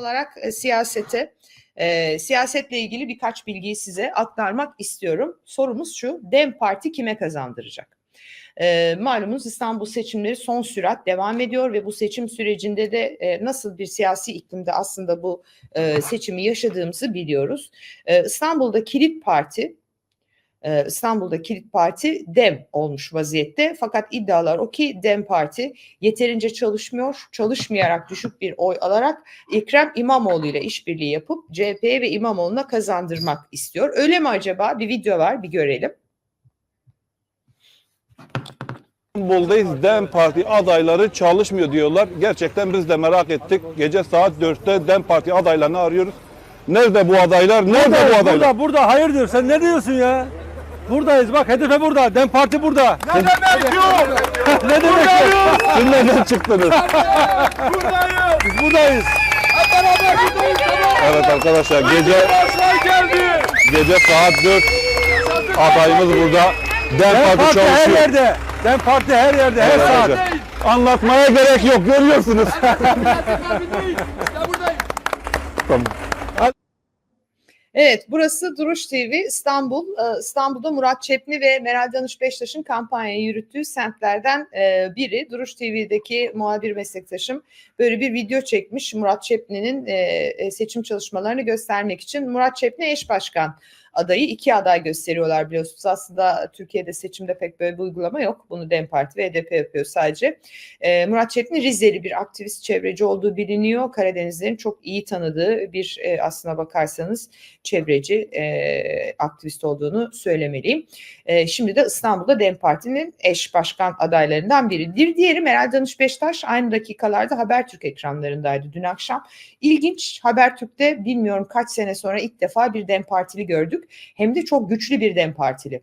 olarak e, siyasete, e, siyasetle ilgili birkaç bilgiyi size aktarmak istiyorum. Sorumuz şu, DEM Parti kime kazandıracak? E, malumunuz İstanbul seçimleri son sürat devam ediyor ve bu seçim sürecinde de e, nasıl bir siyasi iklimde aslında bu e, seçimi yaşadığımızı biliyoruz. E, İstanbul'da kilit parti e, İstanbul'da kilit parti DEM olmuş vaziyette. Fakat iddialar o ki DEM Parti yeterince çalışmıyor, çalışmayarak düşük bir oy alarak Ekrem İmamoğlu ile işbirliği yapıp CHP'ye ve İmamoğlu'na kazandırmak istiyor. Öyle mi acaba? Bir video var, bir görelim. İstanbul'dayız. DEM Parti adayları çalışmıyor diyorlar. Gerçekten biz de merak ettik. Gece saat 4'te DEM Parti adaylarını arıyoruz. Nerede bu adaylar? Nerede bu Burada, adaylar? burada, burada. Hayırdır? Sen ne diyorsun ya? Buradayız. Bak hedefe burada. Dem Parti burada. Ne demek yok? ne demek? ya? Siz nereden çıktınız? Biz buradayız. evet arkadaşlar gece gece saat 4 adayımız burada. DEM Dem Parti Parti her yerde. Dem Parti her yerde, her Evet, saat. arkadaşlar. Anlatmaya gerek yok görüyorsunuz. tamam. Evet, burası Duruş TV İstanbul. Ee, İstanbul'da Murat Çepni ve Meral Danış Beştaş'ın kampanya yürüttüğü semtlerden e, biri. Duruş TV'deki muhabir meslektaşım böyle bir video çekmiş Murat Çepni'nin e, e, seçim çalışmalarını göstermek için. Murat Çepni eş başkan adayı iki aday gösteriyorlar biliyorsunuz. Aslında Türkiye'de seçimde pek böyle bir uygulama yok. Bunu DEM Parti ve HDP yapıyor sadece. Ee, Murat Çetin Rizeli bir aktivist çevreci olduğu biliniyor. Karadenizlerin çok iyi tanıdığı bir e, aslına bakarsanız çevreci e, aktivist olduğunu söylemeliyim. E, şimdi de İstanbul'da DEM Parti'nin eş başkan adaylarından biri. Bir diğeri Meral Danış Beştaş aynı dakikalarda Habertürk ekranlarındaydı dün akşam. İlginç Habertürk'te bilmiyorum kaç sene sonra ilk defa bir DEM Partili gördük. Hem de çok güçlü bir DEM Partili.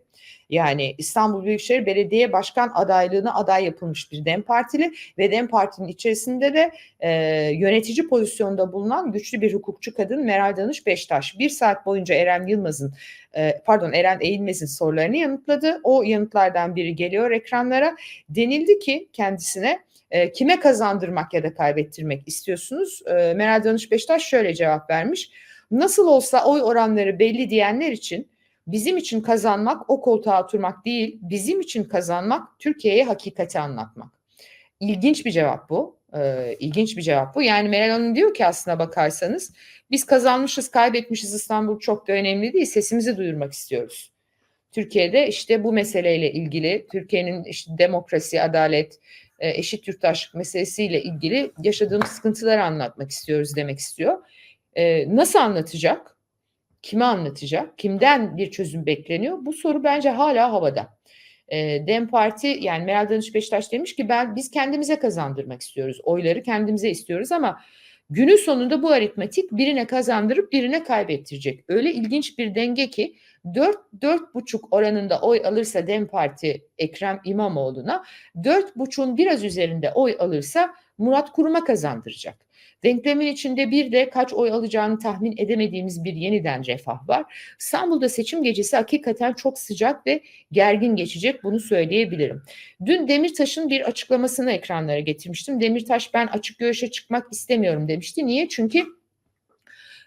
Yani İstanbul Büyükşehir Belediye Başkan adaylığına aday yapılmış bir DEM Partili ve DEM Parti'nin içerisinde de e, yönetici pozisyonda bulunan güçlü bir hukukçu kadın Meral Danış Beştaş. Bir saat boyunca Eren Yılmaz'ın e, pardon Eren Eğilmez'in sorularını yanıtladı. O yanıtlardan biri geliyor ekranlara. Denildi ki kendisine e, kime kazandırmak ya da kaybettirmek istiyorsunuz? E, Meral Danış Beştaş şöyle cevap vermiş. Nasıl olsa oy oranları belli diyenler için bizim için kazanmak o koltuğa oturmak değil, bizim için kazanmak Türkiye'ye hakikati anlatmak. İlginç bir cevap bu. Ee, ilginç bir cevap bu. Yani Meral Hanım diyor ki aslına bakarsanız biz kazanmışız, kaybetmişiz İstanbul çok da önemli değil. Sesimizi duyurmak istiyoruz. Türkiye'de işte bu meseleyle ilgili, Türkiye'nin işte demokrasi, adalet, e, eşit yurttaşlık meselesiyle ilgili yaşadığımız sıkıntıları anlatmak istiyoruz demek istiyor. Ee, nasıl anlatacak? Kime anlatacak? Kimden bir çözüm bekleniyor? Bu soru bence hala havada. E, Dem Parti yani Meral Danış Beşiktaş demiş ki ben biz kendimize kazandırmak istiyoruz. Oyları kendimize istiyoruz ama günün sonunda bu aritmetik birine kazandırıp birine kaybettirecek. Öyle ilginç bir denge ki 4 4,5 oranında oy alırsa Dem Parti Ekrem İmamoğlu'na 4,5'un biraz üzerinde oy alırsa Murat Kurum'a kazandıracak. Denklemin içinde bir de kaç oy alacağını tahmin edemediğimiz bir yeniden refah var. İstanbul'da seçim gecesi hakikaten çok sıcak ve gergin geçecek bunu söyleyebilirim. Dün Demirtaş'ın bir açıklamasını ekranlara getirmiştim. Demirtaş ben açık görüşe çıkmak istemiyorum demişti. Niye? Çünkü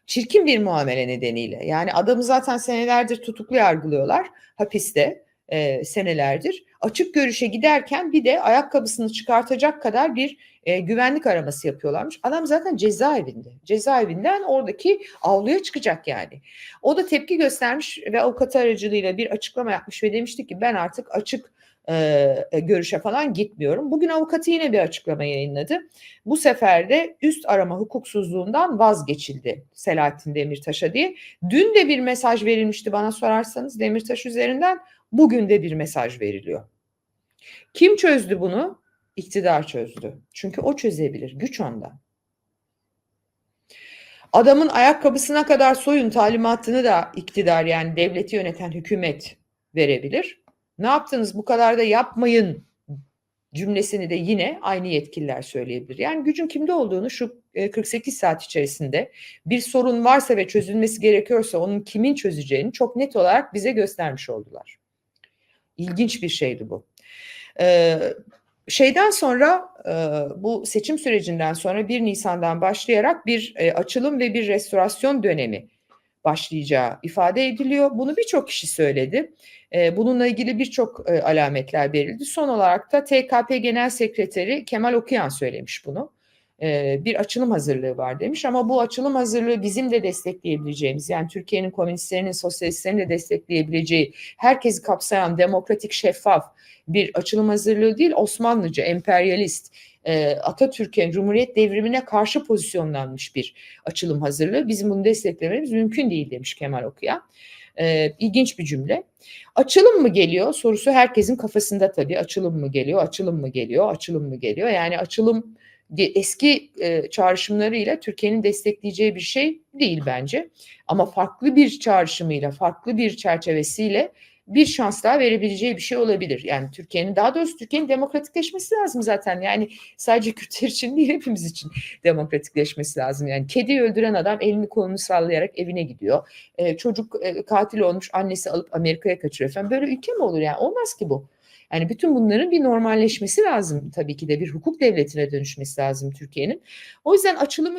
çirkin bir muamele nedeniyle. Yani adamı zaten senelerdir tutuklu yargılıyorlar hapiste e, senelerdir. Açık görüşe giderken bir de ayakkabısını çıkartacak kadar bir e, güvenlik araması yapıyorlarmış. Adam zaten cezaevinde. Cezaevinden oradaki avluya çıkacak yani. O da tepki göstermiş ve avukat aracılığıyla bir açıklama yapmış ve demişti ki ben artık açık e, görüşe falan gitmiyorum. Bugün avukatı yine bir açıklama yayınladı. Bu sefer de üst arama hukuksuzluğundan vazgeçildi Selahattin Demirtaş'a diye. Dün de bir mesaj verilmişti bana sorarsanız Demirtaş üzerinden. Bugün de bir mesaj veriliyor. Kim çözdü bunu? İktidar çözdü. Çünkü o çözebilir. Güç onda. Adamın ayakkabısına kadar soyun talimatını da iktidar yani devleti yöneten hükümet verebilir. Ne yaptınız bu kadar da yapmayın cümlesini de yine aynı yetkililer söyleyebilir. Yani gücün kimde olduğunu şu 48 saat içerisinde bir sorun varsa ve çözülmesi gerekiyorsa onun kimin çözeceğini çok net olarak bize göstermiş oldular. İlginç bir şeydi bu. Ee, şeyden sonra e, bu seçim sürecinden sonra 1 Nisan'dan başlayarak bir e, açılım ve bir restorasyon dönemi başlayacağı ifade ediliyor. Bunu birçok kişi söyledi. E, bununla ilgili birçok alametler verildi. Son olarak da TKP Genel Sekreteri Kemal Okuyan söylemiş bunu. Bir açılım hazırlığı var demiş ama bu açılım hazırlığı bizim de destekleyebileceğimiz yani Türkiye'nin komünistlerinin, sosyalistlerinin de destekleyebileceği herkesi kapsayan demokratik, şeffaf bir açılım hazırlığı değil Osmanlıcı, emperyalist, Atatürk'ün Cumhuriyet devrimine karşı pozisyonlanmış bir açılım hazırlığı. Bizim bunu desteklememiz mümkün değil demiş Kemal Okuyan. E, ilginç bir cümle. Açılım mı geliyor sorusu herkesin kafasında tabii. Açılım mı geliyor, açılım mı geliyor, açılım mı geliyor? Yani açılım eski e, çağrışımlarıyla Türkiye'nin destekleyeceği bir şey değil bence. Ama farklı bir çağrışımıyla, farklı bir çerçevesiyle bir şans daha verebileceği bir şey olabilir. Yani Türkiye'nin daha doğrusu Türkiye'nin demokratikleşmesi lazım zaten. Yani sadece Kürtler için değil hepimiz için demokratikleşmesi lazım. Yani kediyi öldüren adam elini kolunu sallayarak evine gidiyor. Ee, çocuk e, katil olmuş annesi alıp Amerika'ya kaçırıyor falan. Böyle ülke mi olur yani? Olmaz ki bu. Yani bütün bunların bir normalleşmesi lazım tabii ki de bir hukuk devletine dönüşmesi lazım Türkiye'nin. O yüzden açılımı